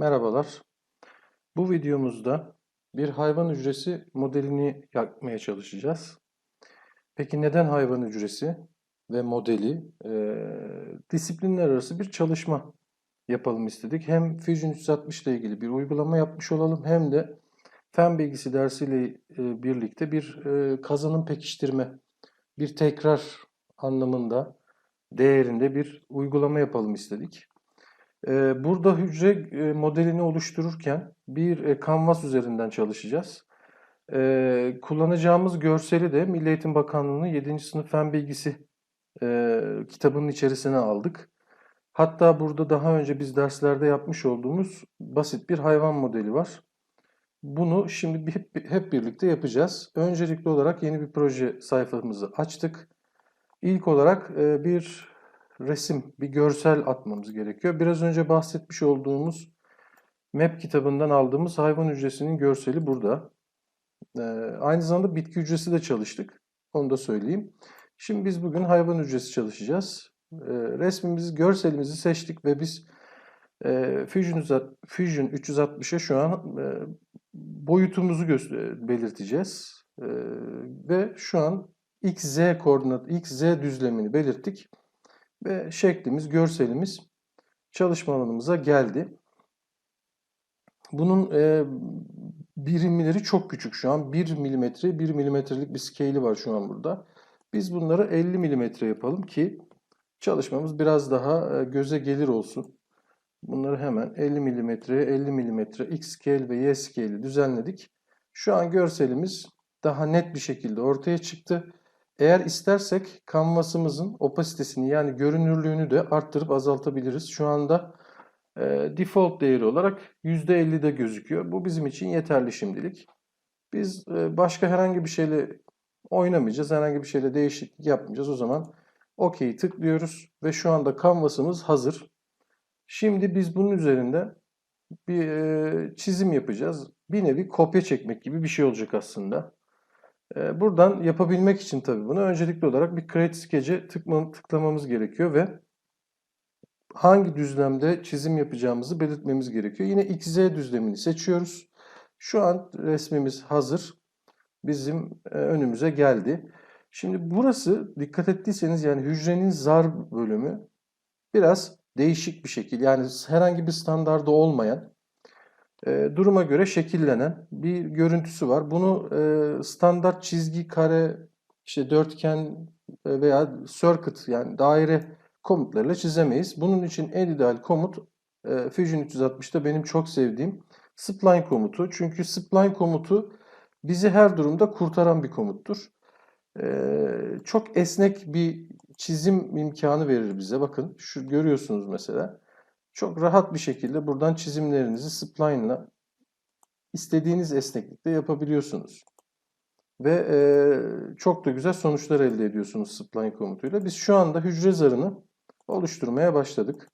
Merhabalar. Bu videomuzda bir hayvan hücresi modelini yapmaya çalışacağız. Peki neden hayvan hücresi ve modeli? Ee, disiplinler arası bir çalışma yapalım istedik. Hem Fusion 360 ile ilgili bir uygulama yapmış olalım hem de fen bilgisi dersiyle e, birlikte bir e, kazanım pekiştirme, bir tekrar anlamında, değerinde bir uygulama yapalım istedik. Ee, Burada hücre e, modelini oluştururken bir e, kanvas üzerinden çalışacağız. Ee, Kullanacağımız görseli de Milli Eğitim Bakanlığı'nın 7. sınıf fen bilgisi e, kitabının içerisine aldık. Hatta burada daha önce biz derslerde yapmış olduğumuz basit bir hayvan modeli var. Bunu şimdi hep, hep birlikte yapacağız. Öncelikli olarak yeni bir proje sayfamızı açtık. İlk olarak bir resim, bir görsel atmamız gerekiyor. Biraz önce bahsetmiş olduğumuz Map kitabından aldığımız hayvan hücresinin görseli burada. E, aynı zamanda bitki hücresi de çalıştık. Onu da söyleyeyim. Şimdi biz bugün hayvan hücresi çalışacağız. E, resmimizi, görselimizi seçtik ve biz e, Fusion, 360 Fusion 360'a şu an e, boyutumuzu belirteceğiz. E, ve şu an x, z koordinat, x, z düzlemini belirttik. Ve şeklimiz, görselimiz çalışma alanımıza geldi. Bunun e, birimleri çok küçük şu an. 1 milimetre, 1 milimetrelik bir scale'i var şu an burada. Biz bunları 50 milimetre yapalım ki çalışmamız biraz daha e, göze gelir olsun. Bunları hemen 50 milimetreye 50 milimetre x scale ve y scale'i düzenledik. Şu an görselimiz daha net bir şekilde ortaya çıktı. Eğer istersek kanvasımızın opasitesini yani görünürlüğünü de arttırıp azaltabiliriz. Şu anda e, default değeri olarak %50'de gözüküyor. Bu bizim için yeterli şimdilik. Biz e, başka herhangi bir şeyle oynamayacağız. Herhangi bir şeyle değişiklik yapmayacağız. O zaman OK'yi tıklıyoruz ve şu anda kanvasımız hazır. Şimdi biz bunun üzerinde bir e, çizim yapacağız. Bir nevi kopya çekmek gibi bir şey olacak aslında. E, buradan yapabilmek için tabii bunu öncelikli olarak bir Create Sketch'e tıklamamız gerekiyor ve hangi düzlemde çizim yapacağımızı belirtmemiz gerekiyor. Yine XZ düzlemini seçiyoruz. Şu an resmimiz hazır. Bizim e, önümüze geldi. Şimdi burası dikkat ettiyseniz yani hücrenin zar bölümü biraz değişik bir şekil. Yani herhangi bir standarda olmayan e, duruma göre şekillenen bir görüntüsü var. Bunu e, standart çizgi, kare, işte dörtgen e, veya circuit yani daire komutlarıyla çizemeyiz. Bunun için en ideal komut e, Fusion 360'da benim çok sevdiğim spline komutu. Çünkü spline komutu bizi her durumda kurtaran bir komuttur. E, çok esnek bir çizim imkanı verir bize. Bakın şu görüyorsunuz mesela. Çok rahat bir şekilde buradan çizimlerinizi spline'la istediğiniz esneklikte yapabiliyorsunuz. Ve e, çok da güzel sonuçlar elde ediyorsunuz spline komutuyla. Biz şu anda hücre zarını oluşturmaya başladık.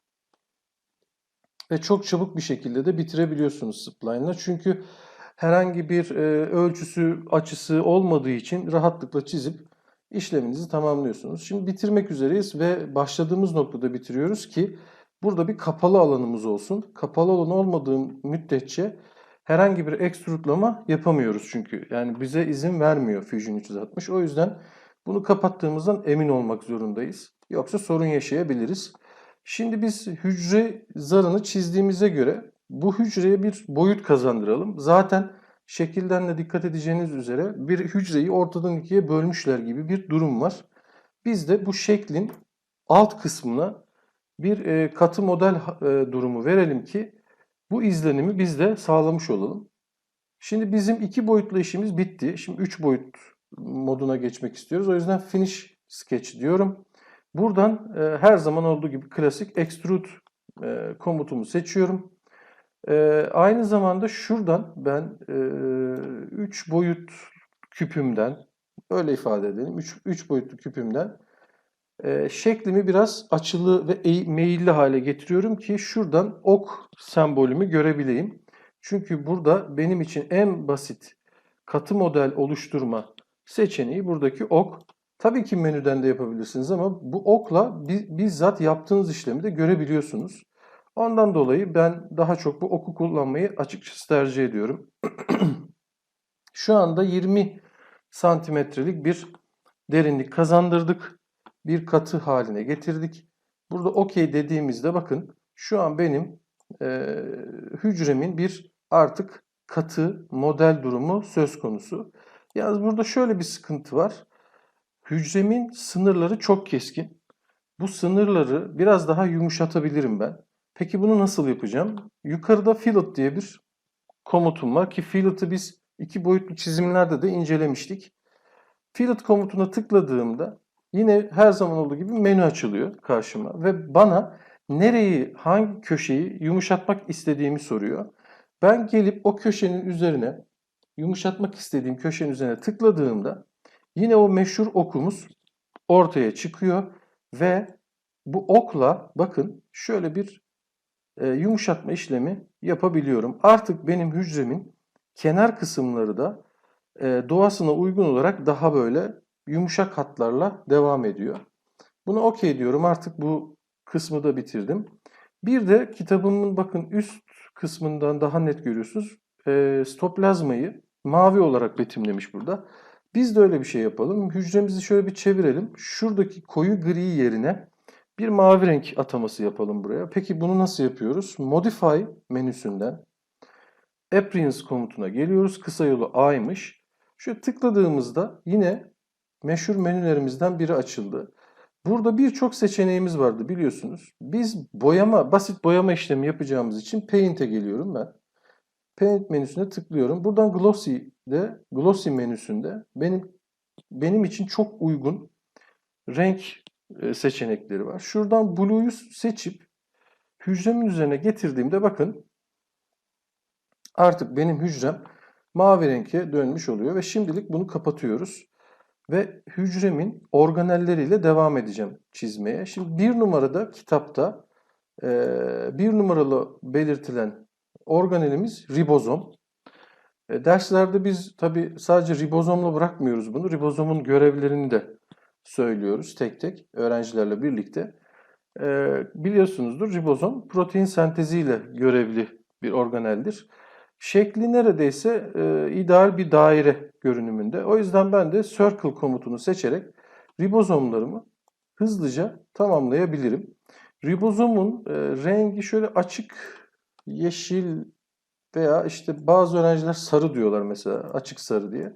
Ve çok çabuk bir şekilde de bitirebiliyorsunuz spline'la. Çünkü herhangi bir e, ölçüsü, açısı olmadığı için rahatlıkla çizip işleminizi tamamlıyorsunuz. Şimdi bitirmek üzereyiz ve başladığımız noktada bitiriyoruz ki burada bir kapalı alanımız olsun. Kapalı alan olmadığı müddetçe herhangi bir ekstrutlama yapamıyoruz çünkü. Yani bize izin vermiyor Fusion 360. O yüzden bunu kapattığımızdan emin olmak zorundayız. Yoksa sorun yaşayabiliriz. Şimdi biz hücre zarını çizdiğimize göre bu hücreye bir boyut kazandıralım. Zaten şekilden de dikkat edeceğiniz üzere bir hücreyi ortadan ikiye bölmüşler gibi bir durum var. Biz de bu şeklin alt kısmına bir e, katı model e, durumu verelim ki bu izlenimi biz de sağlamış olalım. Şimdi bizim iki boyutlu işimiz bitti. Şimdi üç boyut moduna geçmek istiyoruz. O yüzden finish sketch diyorum. Buradan e, her zaman olduğu gibi klasik extrude komutumu seçiyorum. Aynı zamanda şuradan ben 3 boyut küpümden öyle ifade edelim 3 boyutlu küpümden e, şeklimi biraz açılı ve eğ- meyilli hale getiriyorum ki şuradan ok sembolümü görebileyim. Çünkü burada benim için en basit katı model oluşturma seçeneği buradaki ok. Tabii ki menüden de yapabilirsiniz ama bu okla bi- bizzat yaptığınız işlemi de görebiliyorsunuz. Ondan dolayı ben daha çok bu oku kullanmayı açıkçası tercih ediyorum. Şu anda 20 santimetrelik bir derinlik kazandırdık. Bir katı haline getirdik. Burada okey dediğimizde bakın şu an benim e, hücremin bir artık katı model durumu söz konusu. Yalnız burada şöyle bir sıkıntı var. Hücremin sınırları çok keskin. Bu sınırları biraz daha yumuşatabilirim ben. Peki bunu nasıl yapacağım? Yukarıda fillet diye bir komutum var ki fillet'ı biz iki boyutlu çizimlerde de incelemiştik. Fillet komutuna tıkladığımda yine her zaman olduğu gibi menü açılıyor karşıma ve bana nereyi, hangi köşeyi yumuşatmak istediğimi soruyor. Ben gelip o köşenin üzerine, yumuşatmak istediğim köşenin üzerine tıkladığımda yine o meşhur okumuz ortaya çıkıyor ve bu okla bakın şöyle bir e, yumuşatma işlemi yapabiliyorum. Artık benim hücremin kenar kısımları da e, doğasına uygun olarak daha böyle yumuşak hatlarla devam ediyor. Bunu okey diyorum. Artık bu kısmı da bitirdim. Bir de kitabımın bakın üst kısmından daha net görüyorsunuz. E, stoplazmayı mavi olarak betimlemiş burada. Biz de öyle bir şey yapalım. Hücremizi şöyle bir çevirelim. Şuradaki koyu gri yerine bir mavi renk ataması yapalım buraya. Peki bunu nasıl yapıyoruz? Modify menüsünden Appearance komutuna geliyoruz. Kısa yolu A'ymış. Şöyle tıkladığımızda yine meşhur menülerimizden biri açıldı. Burada birçok seçeneğimiz vardı biliyorsunuz. Biz boyama, basit boyama işlemi yapacağımız için Paint'e geliyorum ben. Paint menüsüne tıklıyorum. Buradan Glossy'de, Glossy menüsünde benim benim için çok uygun renk e, seçenekleri var. Şuradan Blue'yu seçip hücremin üzerine getirdiğimde bakın artık benim hücrem mavi renke dönmüş oluyor ve şimdilik bunu kapatıyoruz. Ve hücremin organelleriyle devam edeceğim çizmeye. Şimdi bir numarada kitapta e, bir numaralı belirtilen organelimiz ribozom. E, derslerde biz tabi sadece ribozomla bırakmıyoruz bunu. Ribozomun görevlerini de söylüyoruz tek tek öğrencilerle birlikte. E, biliyorsunuzdur ribozom protein senteziyle görevli bir organeldir. Şekli neredeyse e, ideal bir daire görünümünde. O yüzden ben de circle komutunu seçerek ribozomlarımı hızlıca tamamlayabilirim. Ribozomun e, rengi şöyle açık yeşil veya işte bazı öğrenciler sarı diyorlar mesela açık sarı diye.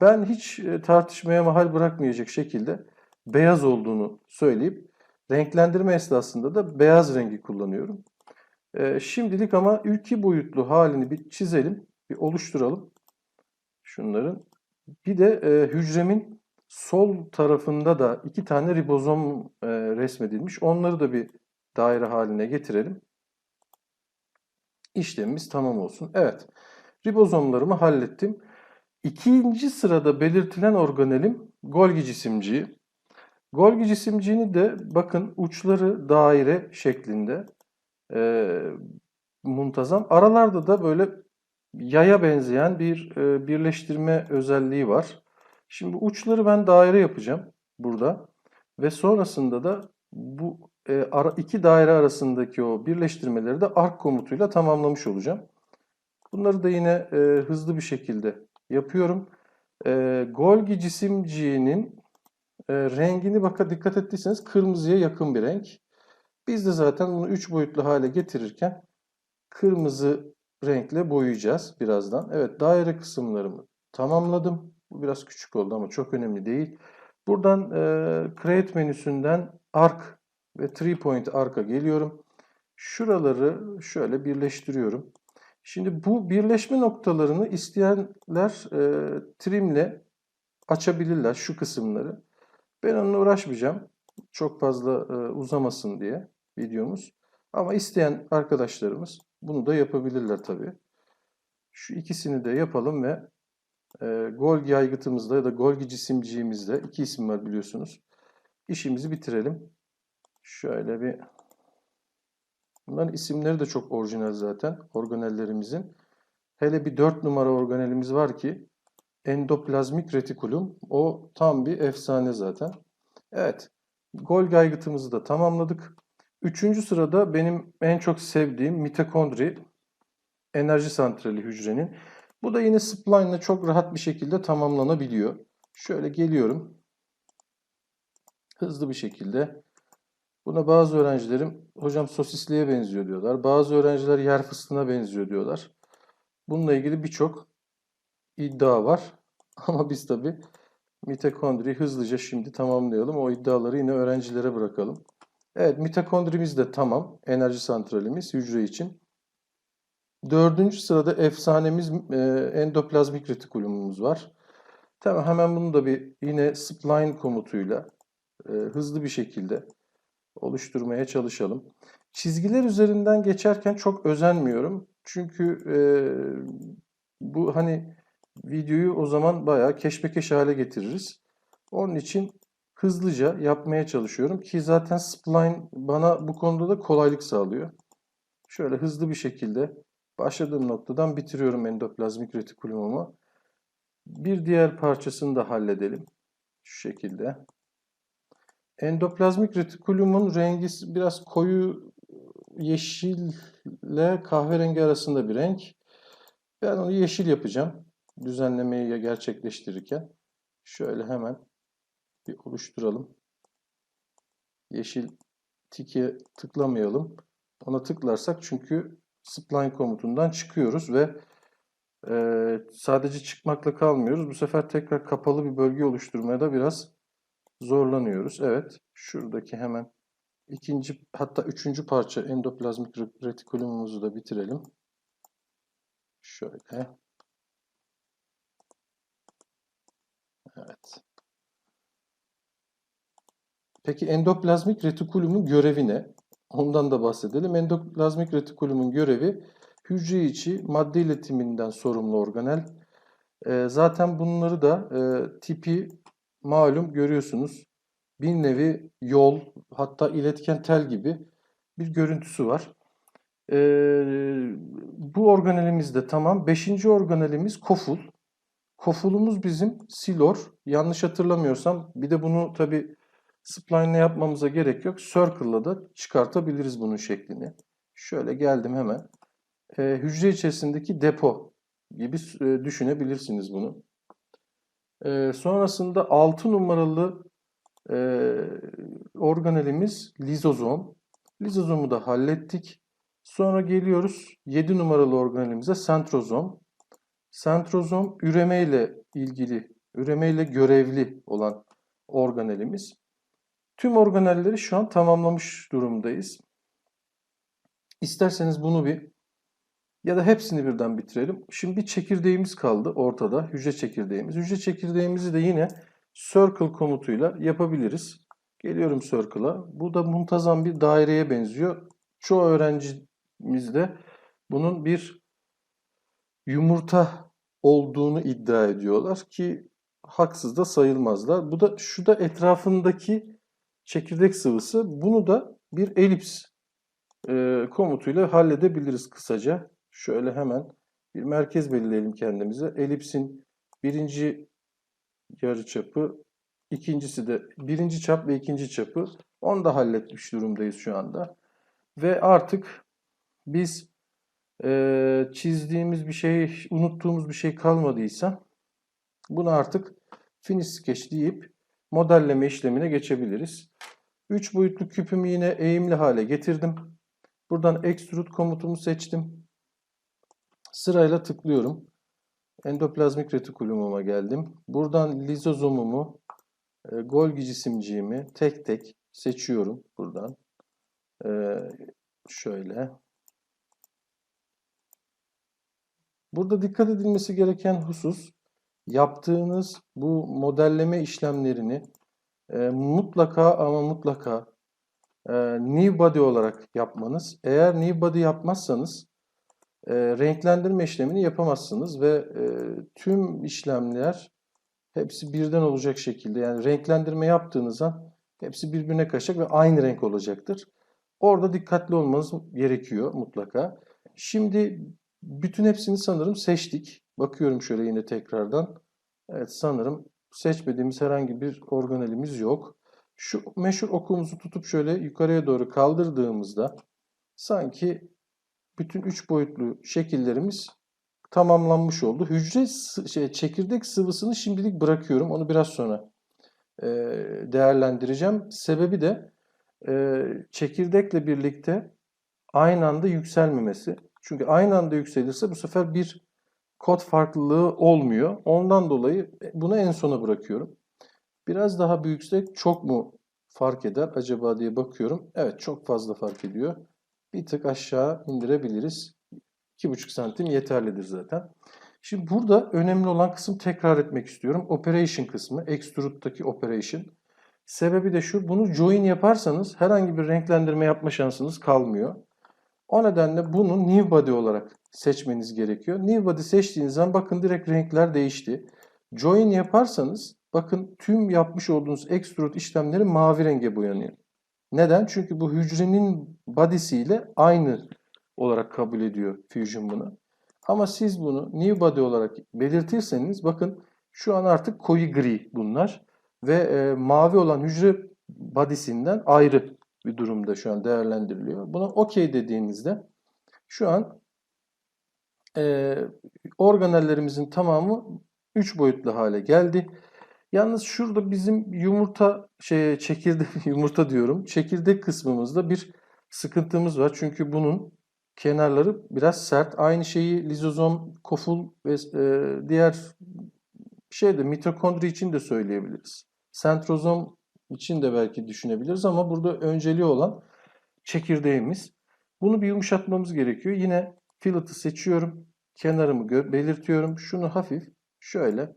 Ben hiç e, tartışmaya mahal bırakmayacak şekilde beyaz olduğunu söyleyip renklendirme esnasında da beyaz rengi kullanıyorum. E, şimdilik ama iki boyutlu halini bir çizelim, bir oluşturalım. Şunların. Bir de e, hücremin sol tarafında da iki tane ribozom e, resmedilmiş. Onları da bir daire haline getirelim. İşlemimiz tamam olsun. Evet, ribozomlarımı hallettim. İkinci sırada belirtilen organelim Golgi cisimciği. Golgi cisimciğini de bakın uçları daire şeklinde e, muntazam. Aralarda da böyle yaya benzeyen bir e, birleştirme özelliği var. Şimdi uçları ben daire yapacağım burada ve sonrasında da bu e, ara, iki daire arasındaki o birleştirmeleri de arc komutuyla tamamlamış olacağım. Bunları da yine e, hızlı bir şekilde yapıyorum. E, Golgi cisimciğinin e, rengini baka dikkat ettiyseniz kırmızıya yakın bir renk. Biz de zaten bunu 3 boyutlu hale getirirken kırmızı renkle boyayacağız birazdan. Evet daire kısımlarımı tamamladım. Bu biraz küçük oldu ama çok önemli değil. Buradan e, Create menüsünden Arc ve Three Point Arc'a geliyorum. Şuraları şöyle birleştiriyorum. Şimdi bu birleşme noktalarını isteyenler e, trimle açabilirler şu kısımları. Ben onunla uğraşmayacağım. Çok fazla e, uzamasın diye videomuz. Ama isteyen arkadaşlarımız bunu da yapabilirler tabii. Şu ikisini de yapalım ve e, Golgi aygıtımızda ya da Golgi cisimciğimizde iki isim var biliyorsunuz. İşimizi bitirelim. Şöyle bir Bunların isimleri de çok orijinal zaten organellerimizin. Hele bir 4 numara organelimiz var ki endoplazmik retikulum. O tam bir efsane zaten. Evet. Golgi aygıtımızı da tamamladık. Üçüncü sırada benim en çok sevdiğim mitokondri enerji santrali hücrenin. Bu da yine spline ile çok rahat bir şekilde tamamlanabiliyor. Şöyle geliyorum. Hızlı bir şekilde. Buna bazı öğrencilerim hocam sosisliğe benziyor diyorlar. Bazı öğrenciler yer fıstığına benziyor diyorlar. Bununla ilgili birçok iddia var. Ama biz tabi mitokondriyi hızlıca şimdi tamamlayalım. O iddiaları yine öğrencilere bırakalım. Evet mitokondrimiz de tamam. Enerji santralimiz hücre için. Dördüncü sırada efsanemiz e, endoplazmik retikulumumuz var. Tamam hemen bunu da bir yine spline komutuyla e, hızlı bir şekilde oluşturmaya çalışalım. Çizgiler üzerinden geçerken çok özenmiyorum. Çünkü e, bu hani videoyu o zaman bayağı keşmekeş hale getiririz. Onun için hızlıca yapmaya çalışıyorum ki zaten spline bana bu konuda da kolaylık sağlıyor. Şöyle hızlı bir şekilde başladığım noktadan bitiriyorum endoplazmik retikulumumu. Bir diğer parçasını da halledelim. Şu şekilde. Endoplazmik retikulumun rengi biraz koyu yeşille kahverengi arasında bir renk. Ben onu yeşil yapacağım. Düzenlemeyi gerçekleştirirken. Şöyle hemen bir oluşturalım. Yeşil tike tıklamayalım. Ona tıklarsak çünkü spline komutundan çıkıyoruz ve e, sadece çıkmakla kalmıyoruz. Bu sefer tekrar kapalı bir bölge oluşturmaya da biraz zorlanıyoruz. Evet, şuradaki hemen ikinci hatta üçüncü parça endoplazmik retikulumumuzu da bitirelim. Şöyle. Evet. Peki endoplazmik retikulumun görevi ne? Ondan da bahsedelim. Endoplazmik retikulumun görevi hücre içi madde iletiminden sorumlu organel. E, zaten bunları da e, tipi malum görüyorsunuz. Bir nevi yol hatta iletken tel gibi bir görüntüsü var. E, bu organelimiz de tamam. Beşinci organelimiz koful. Kofulumuz bizim silor. Yanlış hatırlamıyorsam bir de bunu tabi Spline'le yapmamıza gerek yok. Circle'la da çıkartabiliriz bunun şeklini. Şöyle geldim hemen. E, hücre içerisindeki depo gibi e, düşünebilirsiniz bunu. E, sonrasında 6 numaralı e, organelimiz lizozom. Lizozomu da hallettik. Sonra geliyoruz 7 numaralı organelimize sentrozom. Sentrozom üreme ile ilgili, üreme ile görevli olan organelimiz. Tüm organelleri şu an tamamlamış durumdayız. İsterseniz bunu bir ya da hepsini birden bitirelim. Şimdi bir çekirdeğimiz kaldı ortada. Hücre çekirdeğimiz. Hücre çekirdeğimizi de yine circle komutuyla yapabiliriz. Geliyorum circle'a. Bu da muntazam bir daireye benziyor. Çoğu öğrencimizde bunun bir yumurta olduğunu iddia ediyorlar ki haksız da sayılmazlar. Bu da şu da etrafındaki çekirdek sıvısı. Bunu da bir elips e, komutuyla halledebiliriz kısaca. Şöyle hemen bir merkez belirleyelim kendimize. Elipsin birinci yarıçapı, ikincisi de birinci çap ve ikinci çapı. Onu da halletmiş durumdayız şu anda. Ve artık biz e, çizdiğimiz bir şey, unuttuğumuz bir şey kalmadıysa bunu artık finish sketch deyip modelleme işlemine geçebiliriz. 3 boyutlu küpümü yine eğimli hale getirdim. Buradan extrude komutumu seçtim. Sırayla tıklıyorum. Endoplazmik retikulumuma geldim. Buradan lizozomumu, e, Golgi cisimciğimi tek tek seçiyorum buradan. E, şöyle. Burada dikkat edilmesi gereken husus yaptığınız bu modelleme işlemlerini e, mutlaka ama mutlaka e, new body olarak yapmanız. Eğer new body yapmazsanız e, renklendirme işlemini yapamazsınız ve e, tüm işlemler hepsi birden olacak şekilde yani renklendirme yaptığınızda hepsi birbirine kaçacak ve aynı renk olacaktır. Orada dikkatli olmanız gerekiyor mutlaka. Şimdi bütün hepsini sanırım seçtik. Bakıyorum şöyle yine tekrardan. Evet sanırım seçmediğimiz herhangi bir organelimiz yok. Şu meşhur okumuzu tutup şöyle yukarıya doğru kaldırdığımızda sanki bütün üç boyutlu şekillerimiz tamamlanmış oldu. Hücre şey, çekirdek sıvısını şimdilik bırakıyorum. Onu biraz sonra e, değerlendireceğim. Sebebi de e, çekirdekle birlikte aynı anda yükselmemesi. Çünkü aynı anda yükselirse bu sefer bir kod farklılığı olmuyor. Ondan dolayı bunu en sona bırakıyorum. Biraz daha büyüksek çok mu fark eder acaba diye bakıyorum. Evet çok fazla fark ediyor. Bir tık aşağı indirebiliriz. 2,5 santim yeterlidir zaten. Şimdi burada önemli olan kısım tekrar etmek istiyorum. Operation kısmı. Extrude'daki operation. Sebebi de şu. Bunu join yaparsanız herhangi bir renklendirme yapma şansınız kalmıyor. O nedenle bunu new body olarak seçmeniz gerekiyor. New body seçtiğiniz zaman bakın direkt renkler değişti. Join yaparsanız bakın tüm yapmış olduğunuz extrude işlemleri mavi renge boyanıyor. Neden? Çünkü bu hücrenin body'siyle aynı olarak kabul ediyor Fusion bunu. Ama siz bunu new body olarak belirtirseniz bakın şu an artık koyu gri bunlar ve e, mavi olan hücre body'sinden ayrı bir durumda şu an değerlendiriliyor. Buna OK dediğinizde şu an e, organellerimizin tamamı 3 boyutlu hale geldi. Yalnız şurada bizim yumurta şey çekirdek yumurta diyorum. Çekirdek kısmımızda bir sıkıntımız var. Çünkü bunun kenarları biraz sert. Aynı şeyi lizozom, koful ve e, diğer şeyde mitokondri için de söyleyebiliriz. Sentrozom için de belki düşünebiliriz ama burada önceliği olan çekirdeğimiz. Bunu bir yumuşatmamız gerekiyor. Yine fillet'ı seçiyorum. Kenarımı belirtiyorum. Şunu hafif şöyle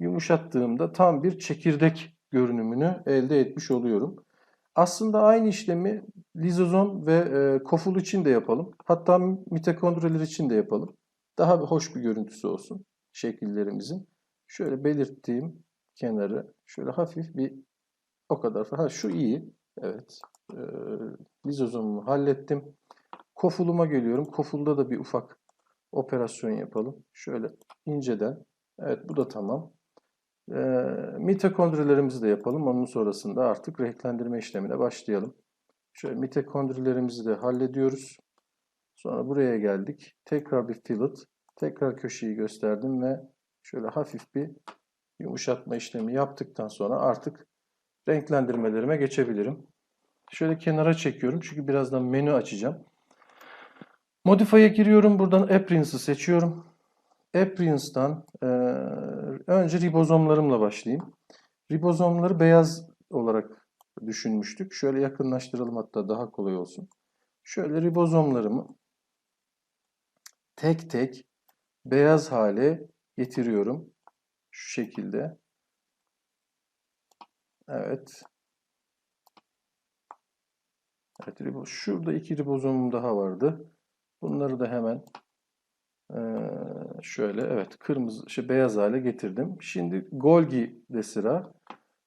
yumuşattığımda tam bir çekirdek görünümünü elde etmiş oluyorum. Aslında aynı işlemi lizozom ve e, koful için de yapalım. Hatta mitokondriler için de yapalım. Daha hoş bir görüntüsü olsun şekillerimizin. Şöyle belirttiğim kenarı şöyle hafif bir o kadar. Ha şu iyi. Evet. E, lizozomumu hallettim. Kofuluma geliyorum. Kofulda da bir ufak operasyon yapalım. Şöyle inceden. Evet bu da tamam. E, mitokondrilerimizi de yapalım. Onun sonrasında artık renklendirme işlemine başlayalım. Şöyle mitokondrilerimizi de hallediyoruz. Sonra buraya geldik. Tekrar bir fillet. Tekrar köşeyi gösterdim ve şöyle hafif bir yumuşatma işlemi yaptıktan sonra artık renklendirmelerime geçebilirim. Şöyle kenara çekiyorum çünkü birazdan menü açacağım. Modify'a giriyorum. Buradan Appearance'ı seçiyorum. Appearance'dan e, önce ribozomlarımla başlayayım. Ribozomları beyaz olarak düşünmüştük. Şöyle yakınlaştıralım hatta daha kolay olsun. Şöyle ribozomlarımı tek tek beyaz hale getiriyorum. Şu şekilde. Evet. Evet, ribo- şurada iki ribozomum daha vardı. Bunları da hemen şöyle evet kırmızı şey beyaz hale getirdim. Şimdi Golgi'de sıra.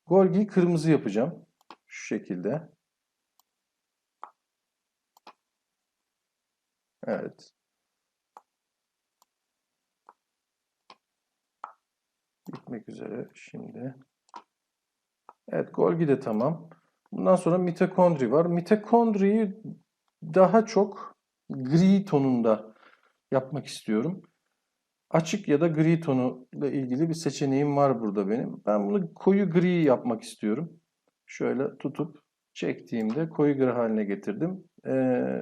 Golgi'yi kırmızı yapacağım. Şu şekilde. Evet. Bitmek üzere şimdi. Evet Golgi de tamam. Bundan sonra mitokondri var. Mitokondriyi daha çok gri tonunda yapmak istiyorum. Açık ya da gri tonu ile ilgili bir seçeneğim var burada benim. Ben bunu koyu gri yapmak istiyorum. Şöyle tutup çektiğimde koyu gri haline getirdim. Ee,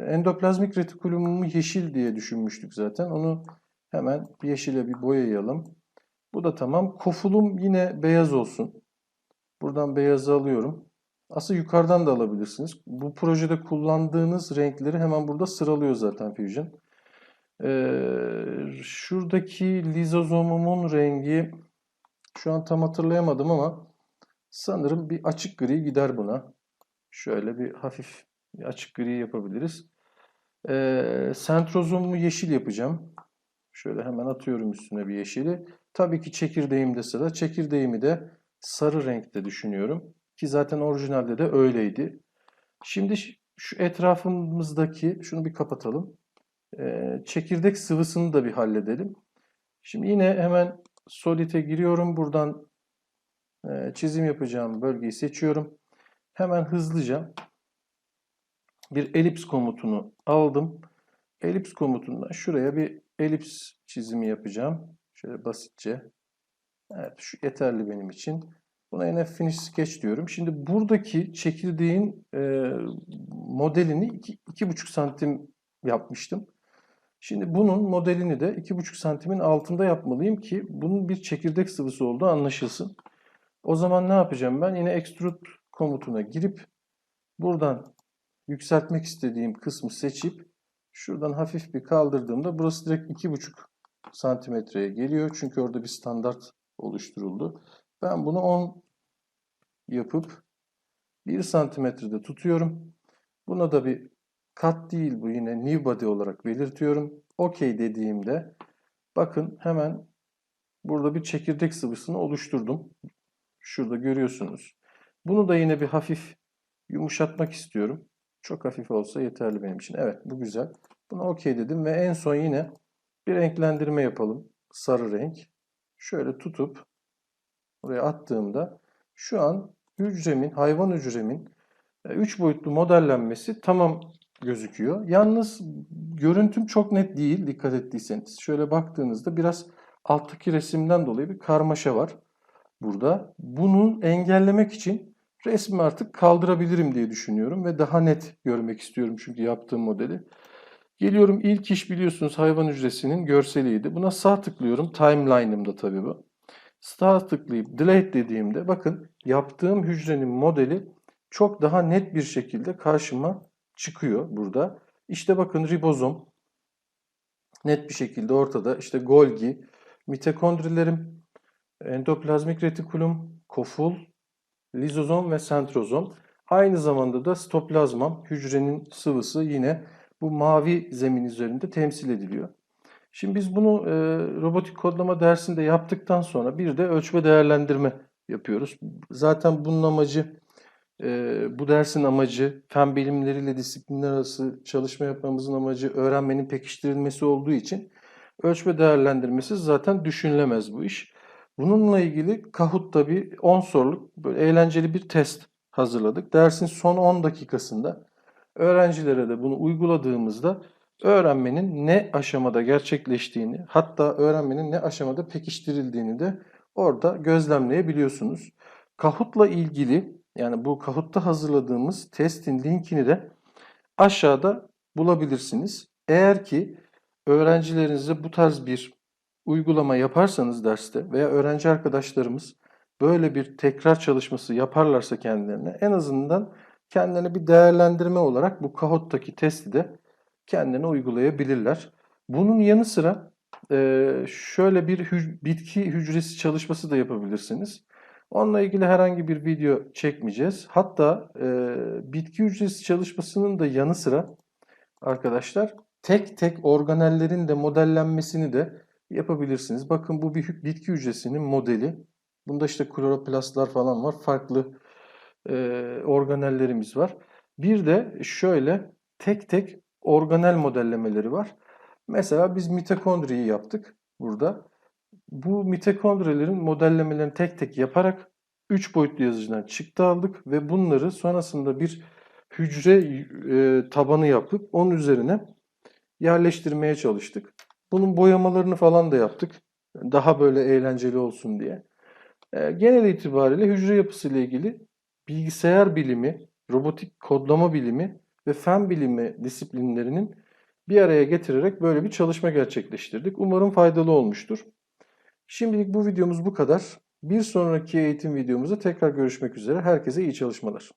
endoplazmik retikulumumu yeşil diye düşünmüştük zaten. Onu hemen yeşile bir boyayalım. Bu da tamam. Kofulum yine beyaz olsun. Buradan beyazı alıyorum. Aslında yukarıdan da alabilirsiniz. Bu projede kullandığınız renkleri hemen burada sıralıyor zaten Fusion. Ee, şuradaki lizozomumun rengi şu an tam hatırlayamadım ama sanırım bir açık gri gider buna. Şöyle bir hafif bir açık gri yapabiliriz. Ee, sentrozomumu yeşil yapacağım. Şöyle hemen atıyorum üstüne bir yeşili. Tabii ki çekirdeğimde sıra. Çekirdeğimi de sarı renkte düşünüyorum. Ki zaten orijinalde de öyleydi. Şimdi şu etrafımızdaki, şunu bir kapatalım. Ee, çekirdek sıvısını da bir halledelim. Şimdi yine hemen Solid'e giriyorum. Buradan e, çizim yapacağım bölgeyi seçiyorum. hemen hızlıca bir elips komutunu aldım. Elips komutundan şuraya bir elips çizimi yapacağım. Şöyle basitçe. Evet şu yeterli benim için. Buna yine finish sketch diyorum. Şimdi buradaki çekirdeğin e, modelini 2,5 santim yapmıştım. Şimdi bunun modelini de 2,5 santimin altında yapmalıyım ki bunun bir çekirdek sıvısı olduğu anlaşılsın. O zaman ne yapacağım ben? Yine extrude komutuna girip buradan yükseltmek istediğim kısmı seçip şuradan hafif bir kaldırdığımda burası direkt 2,5 santimetreye geliyor. Çünkü orada bir standart oluşturuldu. Ben bunu 10 yapıp 1 santimetrede tutuyorum. Buna da bir kat değil bu yine new body olarak belirtiyorum. OK dediğimde bakın hemen burada bir çekirdek sıvısını oluşturdum. Şurada görüyorsunuz. Bunu da yine bir hafif yumuşatmak istiyorum. Çok hafif olsa yeterli benim için. Evet bu güzel. Buna OK dedim ve en son yine bir renklendirme yapalım. Sarı renk. Şöyle tutup buraya attığımda şu an hücremin, hayvan hücremin 3 boyutlu modellenmesi tamam gözüküyor. Yalnız görüntüm çok net değil dikkat ettiyseniz. Şöyle baktığınızda biraz alttaki resimden dolayı bir karmaşa var burada. Bunu engellemek için resmi artık kaldırabilirim diye düşünüyorum ve daha net görmek istiyorum çünkü yaptığım modeli. Geliyorum ilk iş biliyorsunuz hayvan hücresinin görseliydi. Buna sağ tıklıyorum. Timeline'ımda tabii bu. Sağ tıklayıp delete dediğimde bakın yaptığım hücrenin modeli çok daha net bir şekilde karşıma çıkıyor burada. İşte bakın ribozom net bir şekilde ortada. İşte Golgi, mitokondrilerim, endoplazmik retikulum, koful, lizozom ve sentrozom. Aynı zamanda da sitoplazmam, hücrenin sıvısı yine bu mavi zemin üzerinde temsil ediliyor. Şimdi biz bunu e, robotik kodlama dersinde yaptıktan sonra bir de ölçme değerlendirme yapıyoruz. Zaten bunun amacı, e, bu dersin amacı, fen bilimleriyle disiplinler arası çalışma yapmamızın amacı öğrenmenin pekiştirilmesi olduğu için ölçme değerlendirmesi zaten düşünülemez bu iş. Bununla ilgili Kahoot'ta bir 10 soruluk böyle eğlenceli bir test hazırladık. Dersin son 10 dakikasında öğrencilere de bunu uyguladığımızda öğrenmenin ne aşamada gerçekleştiğini, hatta öğrenmenin ne aşamada pekiştirildiğini de orada gözlemleyebiliyorsunuz. Kahoot'la ilgili yani bu Kahoot'ta hazırladığımız testin linkini de aşağıda bulabilirsiniz. Eğer ki öğrencilerinize bu tarz bir uygulama yaparsanız derste veya öğrenci arkadaşlarımız böyle bir tekrar çalışması yaparlarsa kendilerine en azından kendilerine bir değerlendirme olarak bu Kahoot'taki testi de kendine uygulayabilirler. Bunun yanı sıra şöyle bir bitki hücresi çalışması da yapabilirsiniz. Onunla ilgili herhangi bir video çekmeyeceğiz. Hatta bitki hücresi çalışmasının da yanı sıra arkadaşlar tek tek organellerin de modellenmesini de yapabilirsiniz. Bakın bu bir bitki hücresinin modeli. Bunda işte kloroplastlar falan var. Farklı e, organellerimiz var. Bir de şöyle tek tek organel modellemeleri var. Mesela biz mitokondriyi yaptık burada. Bu mitokondrilerin modellemelerini tek tek yaparak 3 boyutlu yazıcıdan çıktı aldık ve bunları sonrasında bir hücre e, tabanı yapıp onun üzerine yerleştirmeye çalıştık. Bunun boyamalarını falan da yaptık. Daha böyle eğlenceli olsun diye. E, genel itibariyle hücre yapısı ile ilgili bilgisayar bilimi, robotik kodlama bilimi ve fen bilimi disiplinlerinin bir araya getirerek böyle bir çalışma gerçekleştirdik. Umarım faydalı olmuştur. Şimdilik bu videomuz bu kadar. Bir sonraki eğitim videomuzda tekrar görüşmek üzere. Herkese iyi çalışmalar.